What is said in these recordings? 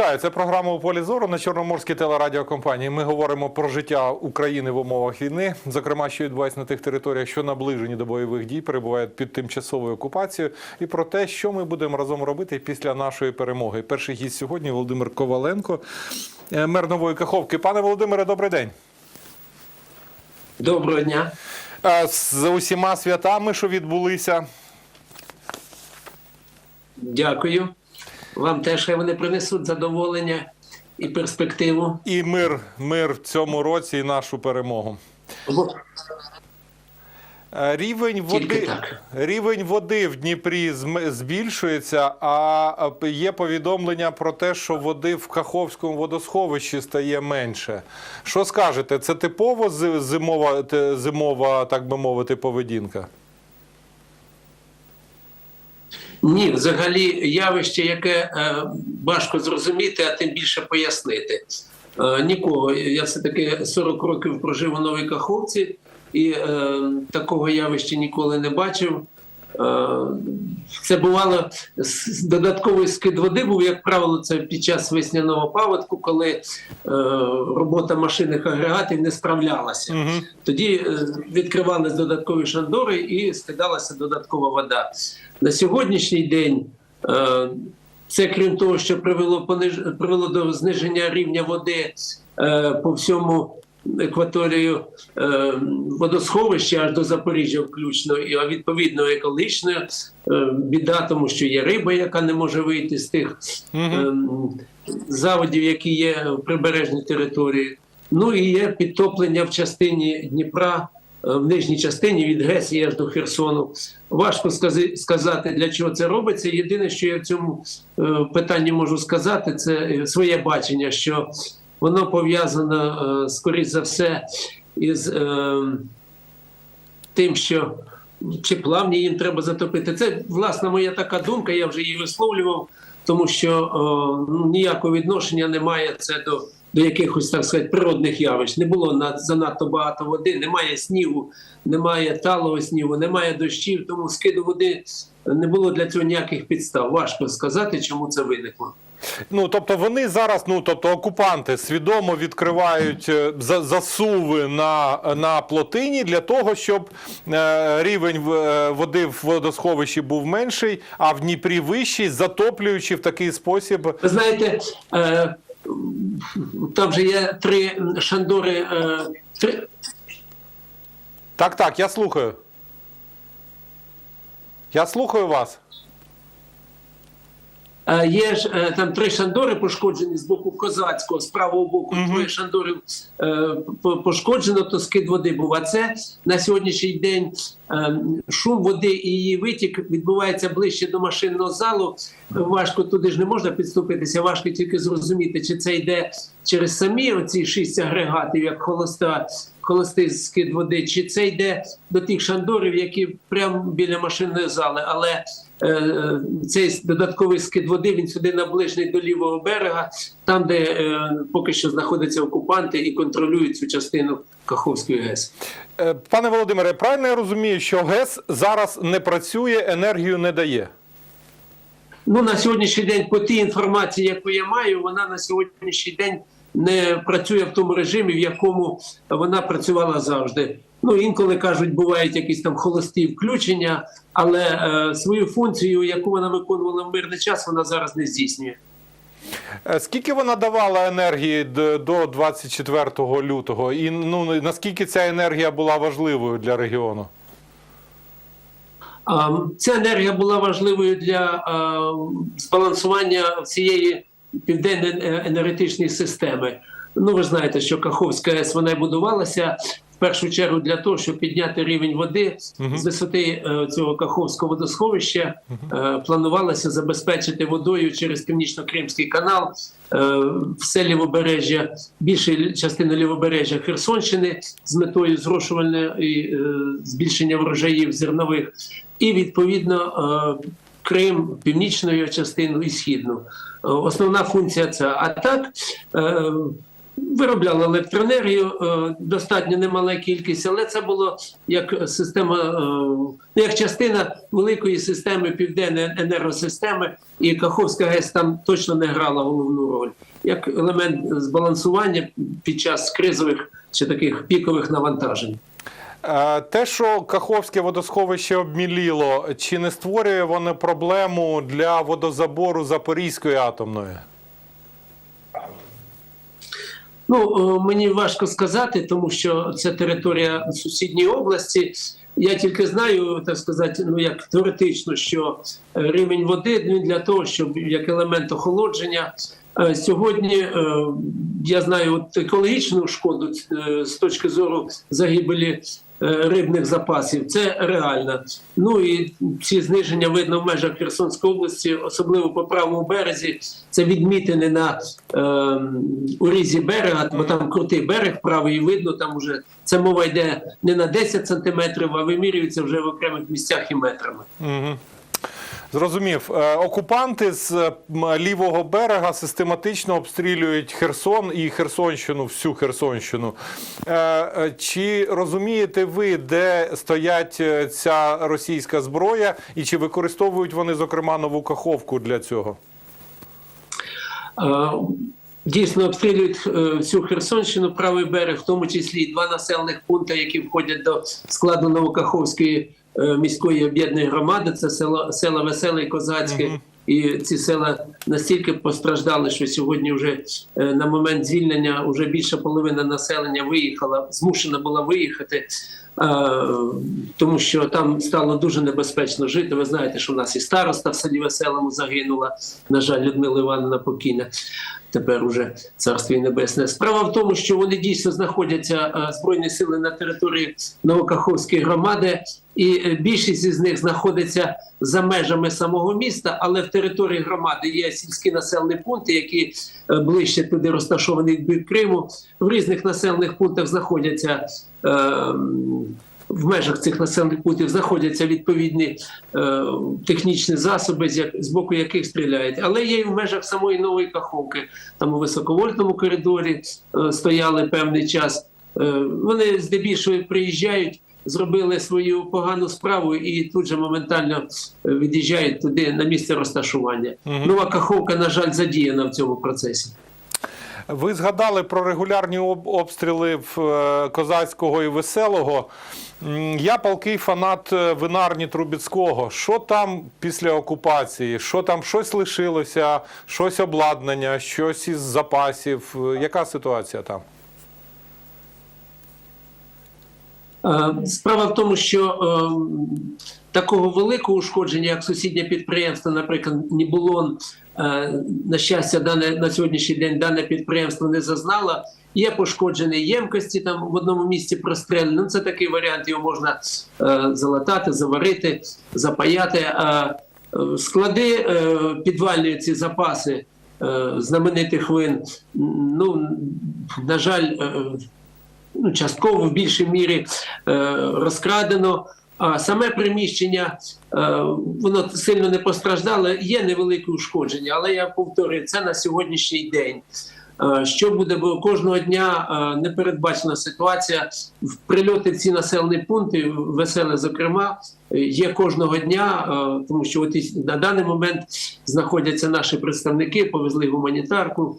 Вітаю, це програма у полі зору на Чорноморській телерадіокомпанії. Ми говоримо про життя України в умовах війни, зокрема, що відбувається на тих територіях, що наближені до бойових дій, перебувають під тимчасовою окупацією, і про те, що ми будемо разом робити після нашої перемоги. Перший гість сьогодні Володимир Коваленко, е, мер нової Каховки. Пане Володимире, добрий день. Доброго дня. Е, З усіма святами, що відбулися. Дякую. Вам теж хай вони принесуть задоволення і перспективу. І мир, мир в цьому році і нашу перемогу. Бо- Е, Рівень води, рівень води в Дніпрі збільшується, а е, є повідомлення про те, що води в Каховському водосховищі стає менше. Що скажете? Це типово зимова, зимова, так би мовити, поведінка? Ні, взагалі явище, яке е, важко зрозуміти, а тим більше пояснити. Е, нікого. Я все-таки 40 років прожив у Новій Каховці і е, такого явища ніколи не бачив. Е, Це бувало додатковий скид води був, як правило, це під час весняного паводку, коли е, робота машинних агрегатів не справлялася. Угу. Тоді е, відкривались додаткові шандори і скидалася додаткова вода. На сьогоднішній день це крім того, що привело пониж... привело до зниження рівня води по всьому екваторію е, водосховища аж до Запоріжжя включно, і відповідно екологічно е, біда, тому що є риба, яка не може вийти з тих ем, заводів, які є в прибережній території. Ну і є підтоплення в частині Дніпра, е, в нижній частині від Гесії аж до Херсону. Важко сказати, для чого це робиться. Єдине, що я в цьому е, питанні можу сказати, це е, своє бачення, що воно пов'язано, е, скоріш за все, із е, тим, що чи плавні їм треба затопити. Це власна моя така думка, я вже її висловлював, тому що о, ну, ніякого відношення немає це до, до якихось так сказати природних явищ. Не було на, занадто багато води, немає снігу, немає талого снігу, немає дощів, тому скиду води не було для цього ніяких підстав. Важко сказати, чому це виникло. Ну тобто вони зараз, ну тобто окупанти свідомо відкривають е, за- засуви на, на плотині для того, щоб е, рівень е, води в водосховищі був менший, а в Дніпрі вищий, затоплюючи в такий спосіб. Ви знаєте, там же є три шандори. Три, Так, так, я слухаю. Я слухаю вас. Е, Є ж е, там три шандори пошкоджені з боку козацького, з правого боку Мгм. двоє шандорів е, пошкоджено, то скид води був. А це на сьогоднішній день шум води і її витік відбувається ближче до машинного залу. Важко туди ж не можна підступитися, важко тільки зрозуміти, чи це йде через самі оці шість агрегатів, як холоста. Холостий скид води, чи це йде до тих шандорів, які прямо біля машинної зали, але цей додатковий скид води він сюди наближений до лівого берега, там, де е, поки що знаходяться окупанти і контролюють цю частину Каховської ГЕС. Е, Пане Володимире, правильно я розумію, що ГЕС зараз не працює, енергію не дає. Ну на сьогоднішній день, по тій інформації, яку я маю, вона на сьогоднішній день не працює в тому режимі, в якому вона працювала завжди. Ну інколи кажуть, бувають якісь там холості включення, але е, свою функцію, яку вона виконувала в мирний час, вона зараз не здійснює. Е, Скільки вона давала енергії до 24 лютого? І ну наскільки ця енергія була важливою для регіону? Ця енергія була важливою для збалансування всієї південної е, енергетичної системи. Ну, ви знаєте, що Каховська АЕС вона будувалася в першу чергу для того, щоб підняти рівень води з висоти е, цього Каховського водосховища. Е, планувалося забезпечити водою через північно-кримський канал все лівобережжя, більшу частину лівобережжя Херсонщини з метою зрошувальної е, збільшення врожаїв зернових, і відповідно Крим, північну його частину і східну. Е, Основна функція це. А так е, Виробляли електроенергію, е, достатньо немала кількість, але це було як система, ну, як частина великої системи південної енергосистеми, і Каховська ГЕС там точно не грала головну роль як елемент збалансування під час кризових чи таких пікових навантажень. Е, Те, що Каховське водосховище обміліло, чи не створює воно проблему для водозабору Запорізької атомної? Ну е, мені важко сказати, тому що це територія сусідньої області. Я тільки знаю, так сказати, ну як теоретично, що е, рівень води він для того, щоб як елемент охолодження. Е, Сьогодні е, я знаю от екологічну шкоду е, з точки зору загибелі рибних запасів. Це реально. Ну і ці зниження видно в межах Херсонської області, особливо по правому березі. Це відмітини на е, урізі берега, бо там крутий берег, правий видно. Там уже це мова йде не на 10 сантиметрів, а вимірюється вже в окремих місцях і метрами. Угу. Зрозумів. Е, Окупанти з е, лівого берега систематично обстрілюють Херсон і Херсонщину, всю Херсонщину. Е, Чи розумієте ви, де стоять ця російська зброя, і чи використовують вони, зокрема, нову каховку для цього? Дійсно обстрілюють всю Херсонщину, правий берег, в тому числі і два населених пункти, які входять до складу Новокаховської міської об'єднаної громади. Це село села Веселе і Козацьке. Мгм. І ці села настільки постраждали, що сьогодні вже е, на момент звільнення вже більша половина населення виїхала, змушена була виїхати, е, тому що там стало дуже небезпечно жити. Ви знаєте, що в нас і староста в селі Веселому загинула. На жаль, Людмила Івановна покійна. Тепер уже царство і небесне. Справа в тому, що вони дійсно знаходяться е, збройні сили на території Новокаховської громади, і е, більшість із них знаходиться за межами самого міста, але в території громади є сільські населені пункти, які е, ближче туди розташовані в бік Криму. В різних населених пунктах знаходяться. е, В межах цих населених пунктів знаходяться відповідні е, технічні засоби, з, як, з боку яких стріляють. Але є і в межах самої нової каховки. Там у високовольтному коридорі е, стояли певний час. Е, вони здебільшого приїжджають, зробили свою погану справу і тут же моментально е, від'їжджають туди на місце розташування. Мгм. Нова каховка, на жаль, задіяна в цьому процесі. Ви згадали про регулярні об- обстріли в е, Козацького і Веселого. Я палкий фанат е, винарні Трубіцького. Що там після окупації? Що там щось лишилося, щось обладнання, щось із запасів? Е, Яка ситуація там? Е, Справа в тому, що е, такого великого ушкодження, як сусіднє підприємство, наприклад, Нібулон, е, на щастя, дане на сьогоднішній день дане підприємство не зазнало. Є пошкоджені ємкості там в одному місці прострелені. Ну, це такий варіант, його можна е, залатати, заварити, запаяти. А е, склади е, підвальні ці запаси е, знаменитих вин, ну, на жаль, е, ну, частково в більшій мірі е, розкрадено. А саме приміщення е, воно сильно не постраждало. Є невелике ушкодження, але я повторюю, це на сьогоднішній день. Е, Що буде, бо кожного дня е, непередбачена ситуація. В прильоти в ці населені пункти, веселе, зокрема, е, є кожного дня, тому що от на даний момент знаходяться наші представники, повезли гуманітарку,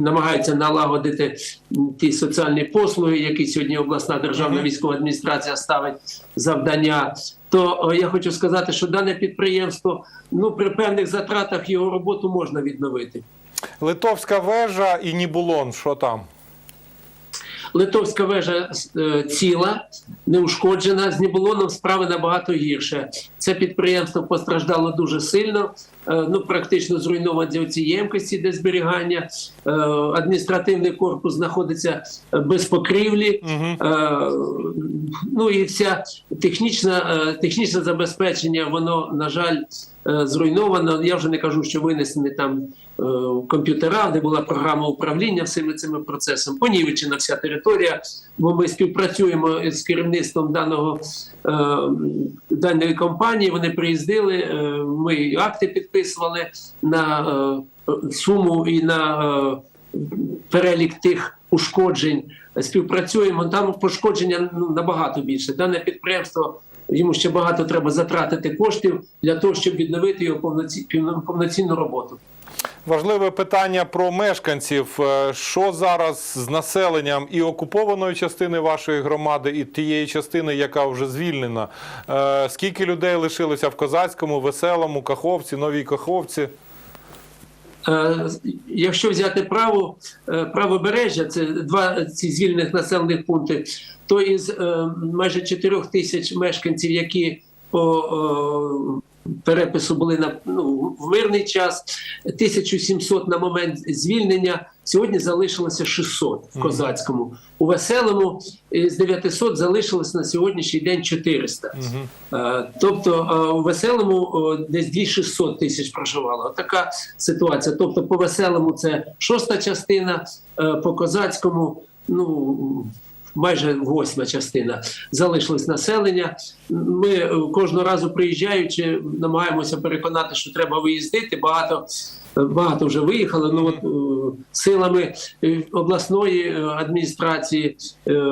намагаються налагодити ті соціальні послуги, які сьогодні обласна державна військова адміністрація ставить завдання. То е, я хочу сказати, що дане підприємство ну при певних затратах його роботу можна відновити. Литовська вежа і Нібулон. Що там? Литовська вежа е, ціла, неушкоджена. З Нібулоном справи набагато гірше. Це підприємство постраждало дуже сильно. е, Ну, практично зруйновані ці ємкості де зберігання. Е, Адміністративний корпус знаходиться без покрівлі. Угу. Ну і вся технічна, технічне забезпечення, воно, на жаль, зруйновано. Я вже не кажу, що винесені там е, комп'ютера, де була програма управління всіми цими процесами. Понівечена вся територія, бо ми співпрацюємо з керівництвом даного е, даної компанії. Вони приїздили, е, ми акти підписували на е, суму і на. е, перелік тих ушкоджень, співпрацюємо. Там пошкодження ну, набагато більше. Дане підприємство йому ще багато треба затратити коштів для того, щоб відновити його повноці- повноцінну роботу. Важливе питання про мешканців. Е, Що зараз з населенням і окупованої частини вашої громади, і тієї частини, яка вже звільнена? Е, Скільки людей лишилося в Козацькому, Веселому, Каховці, Новій Каховці? Е, Якщо взяти право е, правобережжя, це два ці звільнених населених пункти, то із е, майже 4 тисяч мешканців, які по перепису були на ну, в мирний час, 1700 на момент звільнення. Сьогодні залишилося 600 в козацькому. У веселому е, з 900 залишилось на сьогоднішній день 400. Е, Тобто е, у веселому десь 2600 тисяч проживало. Така ситуація. Тобто, по веселому це шоста частина, по козацькому, ну. Майже восьма частина залишилось населення. Ми е, кожного разу приїжджаючи, намагаємося переконати, що треба виїздити. Багато е, багато вже виїхали. Ну от е, силами обласної адміністрації,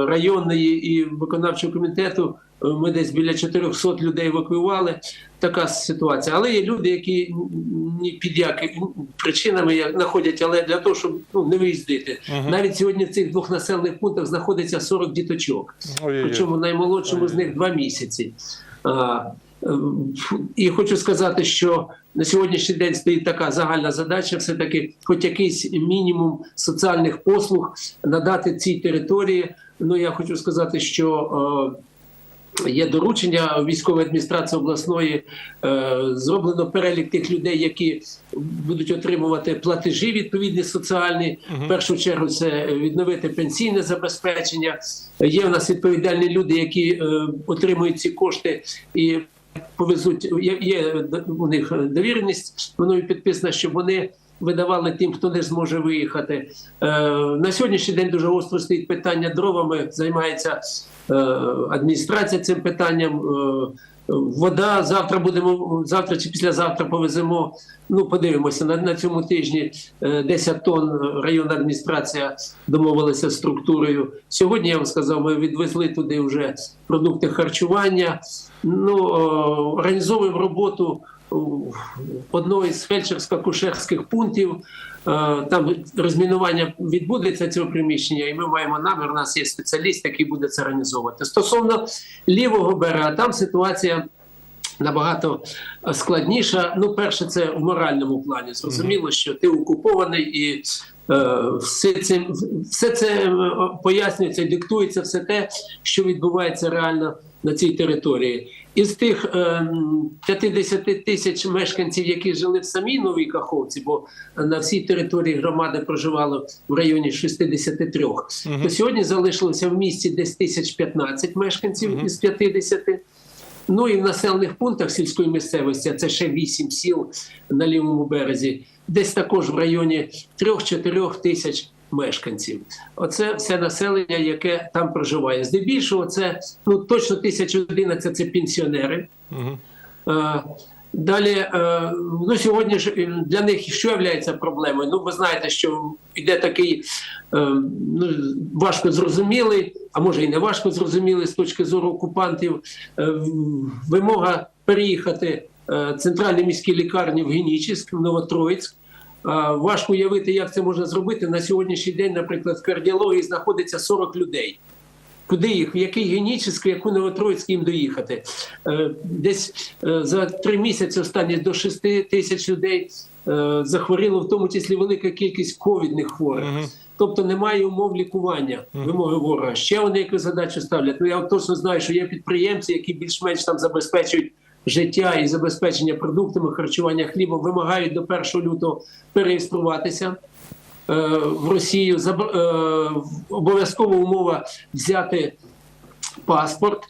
районної і виконавчого комітету ми десь біля 400 людей евакуювали. Така ситуація. Але є люди, які ні під якими причинами як- знаходять, але для того, щоб ну, не виїздити. Навіть сьогодні в цих двох населених пунктах знаходиться 40 діточок. Ой-ой-ой. Причому наймолодшому з них два місяці. А, І хочу сказати, що на сьогоднішній день стоїть така загальна задача, все-таки, хоч якийсь мінімум соціальних послуг надати цій території. Ну я хочу сказати, що. е, Є доручення військової адміністрації обласної. Е, зроблено перелік тих людей, які будуть отримувати платежі відповідні соціальні. В першу чергу це відновити пенсійне забезпечення. Є у нас відповідальні люди, які е, отримують ці кошти і повезуть. Є, у них довіреність, мною підписана, щоб вони. Видавали тим, хто не зможе виїхати. Е, на сьогоднішній день дуже остро стоїть питання дровами. Займається е, адміністрація цим питанням. Е, вода завтра будемо завтра чи післязавтра повеземо. Ну, подивимося на, на цьому тижні. е, 10 тонн районна адміністрація домовилася з структурою. Сьогодні я вам сказав, ми відвезли туди вже продукти харчування. Ну е, організовуємо роботу одного із фельдшерсько-кушерських пунктів. Е, Там розмінування відбудеться цього приміщення, і ми маємо намір. У нас є спеціаліст, який буде це організовувати. Стосовно лівого берега, там ситуація. Набагато складніша. Ну, перше, це в моральному плані. Зрозуміло, що ти окупований, і е, все це все це е, пояснюється, диктується все те, що відбувається реально на цій території. Із тих е, 50 тисяч мешканців, які жили в самій Новій Каховці, бо на всій території громади проживало в районі 63, то сьогодні залишилося в місті десь 1015 мешканців із 50. Ну і в населених пунктах сільської місцевості, а це ще 8 сіл на лівому березі, десь також в районі 3-4 тисяч мешканців. Оце все населення, яке там проживає. Здебільшого це ну точно 1011 – це пенсіонери. Е, Далі, е, ну сьогодні ж е, для них що є проблемою? Ну, ви знаєте, що йде такий ну, важко зрозумілий, а може і не важко зрозумілий з точки зору окупантів, вимога переїхати е, центральні міські лікарні в Генічіськ, в Новотроїцьк. Е, Важко уявити, як це можна зробити. На сьогоднішній день, наприклад, в кардіології знаходиться 40 людей. Куди їх, в який генічний, яку Новотроїцьк їм доїхати? Е, Десь е, за три місяці останні до 6 тисяч людей захворіло, в тому числі велика кількість ковідних хворих. Мгм. Тобто немає умов лікування вимоги ворога. Ще вони яку задачу ставлять. Ну я точно знаю, що є підприємці, які більш-менш там забезпечують життя і забезпечення продуктами харчування хлібом, вимагають до 1 лютого переєструватися е, в Росію. Е, обов'язкова умова взяти паспорт.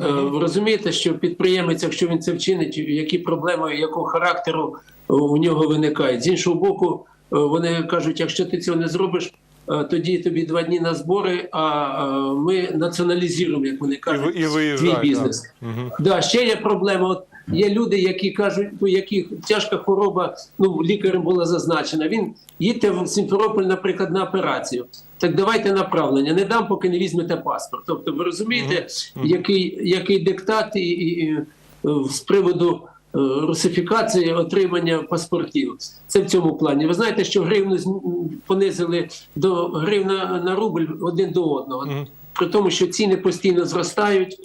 Е, розумієте, що підприємець, якщо він це вчинить, які проблеми якого характеру у нього виникають. З іншого боку, е, вони кажуть, якщо ти цього не зробиш, тоді тобі два дні на збори, а е, ми націоналізуємо, як вони кажуть, ви- і виїжджають. твій бізнес. да. Мгм. Да, ще є проблема. От є люди, які кажуть, у яких тяжка хвороба, ну лікарем була зазначена. Він їдьте в Сімферополь, наприклад, на операцію. Так давайте направлення. Не дам, поки не візьмете паспорт. Тобто, ви розумієте, який, який диктат і, і, і, е, з приводу е, русифікації отримання паспортів. Це в цьому плані. Ви знаєте, що гривну понизили до гривна на рубль один до одного, при тому, що ціни постійно зростають.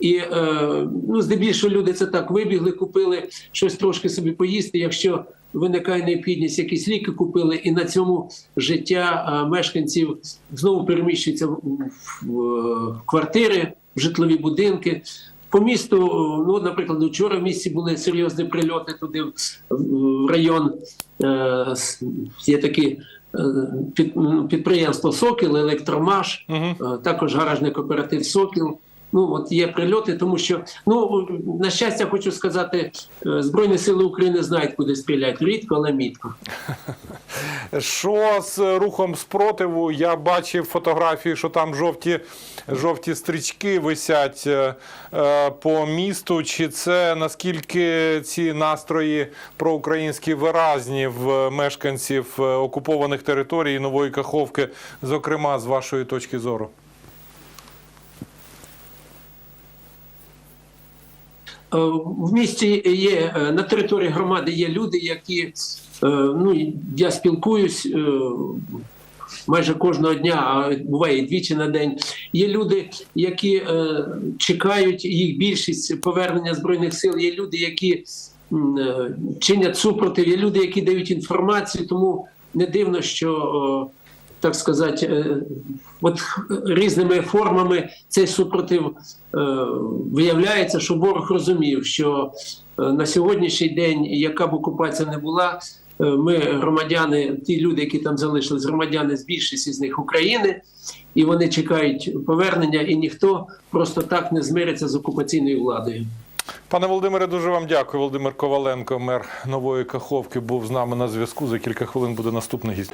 І е, ну, здебільшого люди це так вибігли, купили щось трошки собі поїсти. Якщо виникає необхідність, якісь ліки купили, і на цьому життя е, мешканців знову переміщується в квартири, в житлові будинки. По місту, ну, наприклад, вчора в місті були серйозні прильоти туди, в, район. Е, є такі е, ну, підприємство Сокіл, Електромаш, uh -huh. також гаражний кооператив Сокіл. Ну от є прильоти, тому що ну на щастя, хочу сказати, е, збройні сили України знають, куди стріляти. Рідко, але мітко. Що з рухом спротиву? Я бачив фотографії, що там жовті, жовті стрічки висять е, е, по місту. Чи це наскільки ці настрої проукраїнські виразні в мешканців окупованих територій Нової Каховки, зокрема, з вашої точки зору? В місті є е, на території громади є люди, які е, ну я спілкуюсь е, майже кожного дня, а буває двічі на день. Є люди, які е, чекають їх більшість повернення збройних сил. Є люди, які е, чинять супротив, є люди, які дають інформацію. Тому не дивно, що е, так сказати, е, от різними формами цей супротив е, виявляється, що ворог розумів, що е, на сьогоднішній день, яка б окупація не була, ми громадяни, ті люди, які там залишились, громадяни з більшості з них України, і вони чекають повернення, і ніхто просто так не змириться з окупаційною владою. Пане Володимире, дуже вам дякую. Володимир Коваленко, мер Нової Каховки, був з нами на зв'язку. За кілька хвилин буде наступний гість.